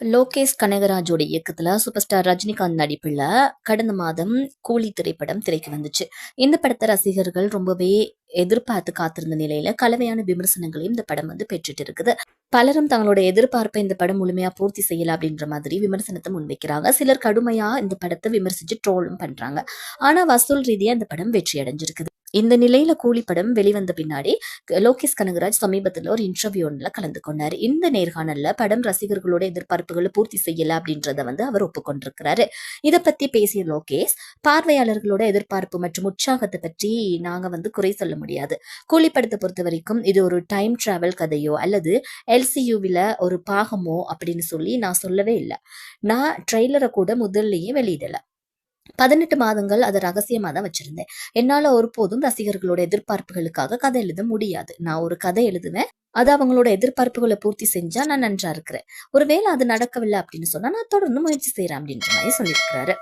லோகேஷ் கனகராஜோட இயக்கத்துல super star Rajinikanth நடிப்புல கடந்த மாதம் கூலி திரைப்படம் திரைக்கு வந்துச்சு. இந்த படத்தை ரசிகர்கள் ரொம்பவே எதிர்பார்த்து காத்திருந்த நிலையில கலவையான விமர்சனங்களையும் இந்த படம் வந்து பெற்றுட்டு இருக்குது. பலரும் தங்களோட எதிர்பார்ப்பை இந்த படம் முழுமையா பூர்த்தி செய்யல அப்படின்ற மாதிரி விமர்சனத்தை முன்வைக்கிறாங்க. சிலர் கடுமையா இந்த படத்தை விமர்சிச்சு ட்ரோலும் பண்றாங்க. ஆனா வசூல் ரீதியா இந்த படம் வெற்றி அடைஞ்சிருக்குது இந்த நிலையில கூலி படம் வெளிவந்த பின்னாடி லோகேஷ் கனகராஜ் சமீபத்தில் ஒரு இன்டர்வியூ ஒன்றில் கலந்து கொண்டார். இந்த நேர்காணல்ல படம் ரசிகர்களோட எதிர்பார்ப்புகளை பூர்த்தி செய்யல அப்படின்றத வந்து அவர் ஒப்புக்கொண்டிருக்கிறாரு. இதை பத்தி பேசிய லோகேஷ் பார்வையாளர்களோட எதிர்பார்ப்பு மற்றும் உற்சாகத்தை பற்றி நாங்க வந்து குறை சொல்ல முடியாது. கூலி படத்தை பொறுத்த வரைக்கும் இது ஒரு டைம் டிராவல் கதையோ அல்லது எல்சியூவில் ஒரு பாகமோ அப்படின்னு சொல்லி நான் சொல்லவே இல்லை. நான் ட்ரெய்லரை கூட முதல்லயே வெளியிடலை. பதினெட்டு மாதங்கள் அதை ரகசியமாக தான் வச்சிருந்தேன். என்னால ஒருபோதும் ரசிகர்களோட எதிர்பார்ப்புகளுக்காக கதை எழுத முடியாது. நான் ஒரு கதை எழுதுவேன். அது அவங்களோட எதிர்பார்ப்புகளை பூர்த்தி செஞ்சா நான் நன்றா இருக்கிறேன் ஒருவேளை அது நடக்கவில்லை அப்படின்னு சொன்னா நான் தொடர்ந்து முயற்சி செய்யறேன் அப்படின்ற மாதிரி சொல்லியிருக்கிறாரு.